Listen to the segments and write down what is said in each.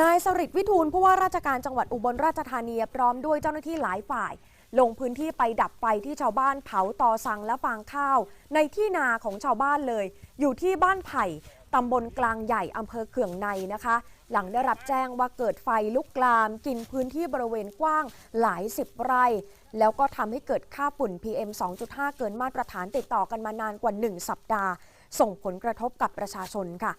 นายสริตวิทูลผู้ว่าราชการจังหวัดอุบลราชธานีพร้อมด้วยเจ้าหน้าที่หลายฝ่าย ลงพื้นที่ไปดับไฟที่ชาวบ้านเผาตอสังและฟางข้าว ในที่นาของชาวบ้านเลย อยู่ที่บ้านไผ่ตำบลกลางใหญ่อำเภอเขื่องในนะคะ หลังได้รับแจ้งว่าเกิดไฟลุกลาม กินพื้นที่บริเวณกว้างหลายสิบไร่ แล้วก็ทำให้เกิดค่าฝุ่น PM 2.5 เกินมาตรฐานติดต่อกันมานานกว่า 1 สัปดาห์ ส่งผลกระทบกับประชาชนค่ะ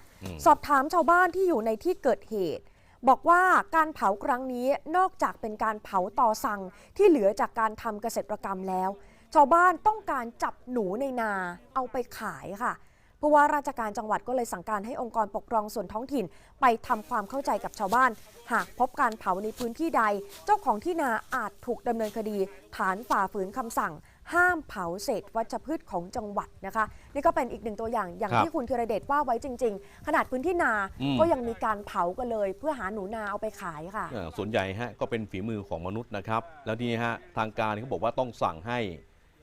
สอบถามชาวบ้านที่อยู่ในที่เกิดเหตุ บอกว่าการเผาครั้งนี้นอกจากเป็นการเผาตอสั่งที่เหลือจากการทำเกษตรกรรมแล้ว ชาวบ้านต้องการจับหนูในนาเอาไปขายค่ะ ผู้ว่าราชการจังหวัดก็เลยสั่งการให้องค์กรปกครองส่วนท้องถิ่น ไปทำความเข้าใจกับชาวบ้าน หากพบการเผาในพื้นที่ใด เจ้าของที่นาอาจถูกดำเนินคดี ฐานฝ่าฝืนคำสั่ง ห้ามเผาเศษวัชพืชของจังหวัดนะคะ นี่ก็เป็นอีกหนึ่งตัวอย่างอย่างครับที่คุณธีรเดชว่าไว้จริง ๆ ขนาดพื้นที่นาอืมก็ยังมีการเผากันเลย เพื่อหาหนูนาเอาไปขายค่ะเอ่อส่วนใหญ่ฮะก็เป็นฝีมือของมนุษย์นะครับ แล้วนี่ฮะทางการเขาบอกว่าต้องสั่งให้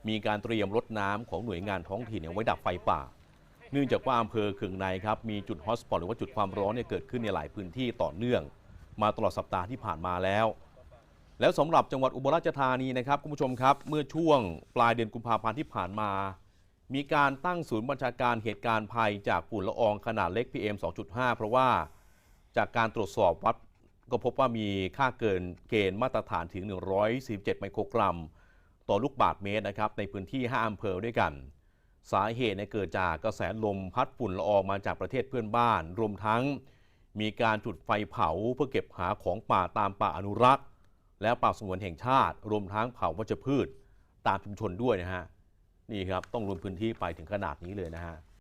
มีการเตรียมรถน้ำของหน่วยงานท้องถิ่นเนี่ยไว้ดับไฟป่า เนื่องจากว่าอำเภอเคืองในครับมีจุดฮอตสปอตหรือว่าจุดความร้อนเนี่ยเกิดขึ้นในหลายพื้นที่ต่อเนื่อง มาตลอดสัปดาห์ที่ผ่านมาแล้ว แล้วสำหรับจังหวัดอุบลราชธานีนะครับคุณผู้ชมครับ เมื่อช่วงปลายเดือนกุมภาพันธ์ที่ผ่านมา มีการตั้งศูนย์บัญชาการเหตุการณ์ภัยจากฝุ่นละอองขนาดเล็ก PM 2.5 เพราะว่าจากการตรวจสอบวัดก็พบว่ามีค่าเกินเกณฑ์มาตรฐานถึง 147 ไมโครกรัม ต่อลูกบาศก์เมตรนะครับในพื้นที่ 5 อำเภอด้วยกัน สาเหตุเนี่ยเกิดจากกระแสลมพัดฝุ่นละอองมาจากประเทศเพื่อนบ้าน รวมทั้งมีการจุดไฟเผาเพื่อเก็บหาของป่าตามป่าอนุรักษ์ และป่าสงวนแห่งชาติ รวมทั้งเผาวัชพืช ตามชุมชนด้วยนะฮะนี่ครับต้องลงพื้นที่ไปถึงขนาดนี้เลยนะฮะ